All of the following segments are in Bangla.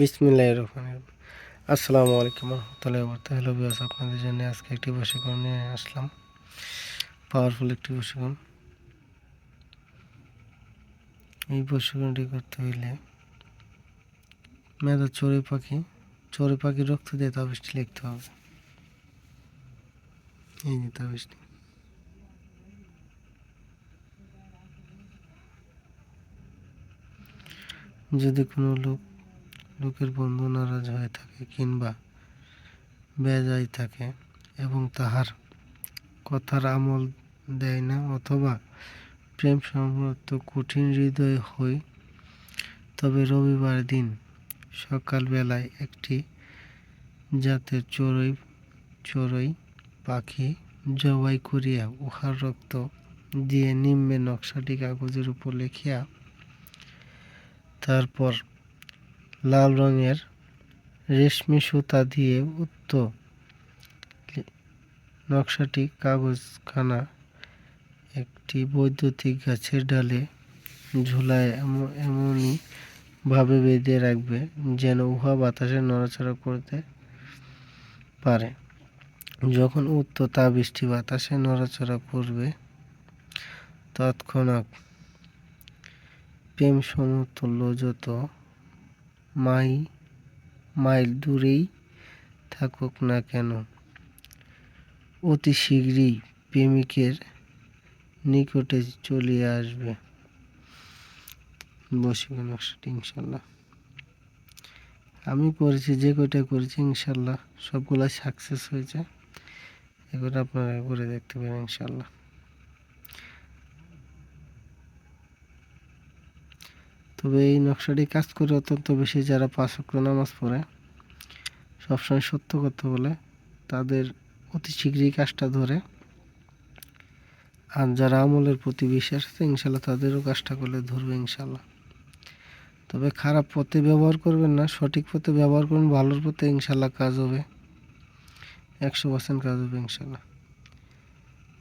বিসমিল্লাহ রহমান আসসালামু আলাইকুম রহমতুল্লাহ বর্তা হ্যালো বিয়াস আপনাদের জন্য আজকে একটি প্রশিক্ষণ নিয়ে আসলাম। পাওয়ারফুল একটি প্রশিক্ষণ এই প্রশিক্ষণটি করতে হইলে মেধা চড়ুই পাখি, চড়ুই পাখির রক্ত দিয়ে তাবিজটি লিখতে হবে। এই যে তাবিজটি। যদি কোনো লোক লোকের বন্ধু নারাজ হয়ে থাকে কিংবা বেজায় থাকে এবং তাহার কথার আমল দেয় না অথবা প্রেম সম্পর্ক কঠিন হৃদয় হই। তবে রবিবার দিন সকালবেলায় একটি জাতের চড়ুই চড়ুই পাখি জবাই করিয়া উহার রক্ত দিয়ে নিম্নে নকশাটি কাগজের উপর লেখিয়া তারপর লাল রঙের রেশমি সুতা দিয়ে উত্ত নকশাটি কাগজখানা একটি বৈদ্যুতিক গাছের ডালে ঝুলায় এম- এমনই ভাবে বেঁধে রাখবে যেন উহা বাতাসে নড়াচড়া করতে পারে। যখন উক্ত তাবিজটি বাতাসে নড়াচড়া করবে, তৎক্ষণাৎ প্রেম সমতুল্য যত মাই, মাইল দূরেই থাকুক না কেন। অতি শীঘ্রই প্রেমিকের নিকটে চলিয়ে আসবে। বসিবেন নকশাটি ইনশাল্লাহ। আমি করেছি, যে কয়টা করেছি, ইনশাল্লাহ সবগুলা সাকসেস হয়েছে। এগুলো আপনারা করে দেখতে পারেন, ইনশাল্লাহ। তবে এই নকশাটি কাজ করে অত্যন্ত বেশি যারা পাঁচ ওয়াক্ত নামাজ পড়ে, সবসময় সত্য কথা বলে, তাদের অতি শীঘ্রই কাজটা ধরে। আর যারা আমলের প্রতি বিশ্বাস আছে ইনশাল্লাহ তাদেরও কাজটা করলে ধরবে ইনশাল্লাহ। তবে খারাপ পথে ব্যবহার করবেন না, সঠিক পথে ব্যবহার করুন, ভালোর পথে ইনশাল্লাহ কাজ হবে। একশো পার্সেন্ট কাজ হবে ইনশাল্লাহ।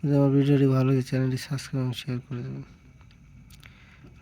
যদি আমার ভিডিওটি ভালো লাগে চ্যানেলটি সাবস্ক্রাইব এবং শেয়ার করে দেবেন।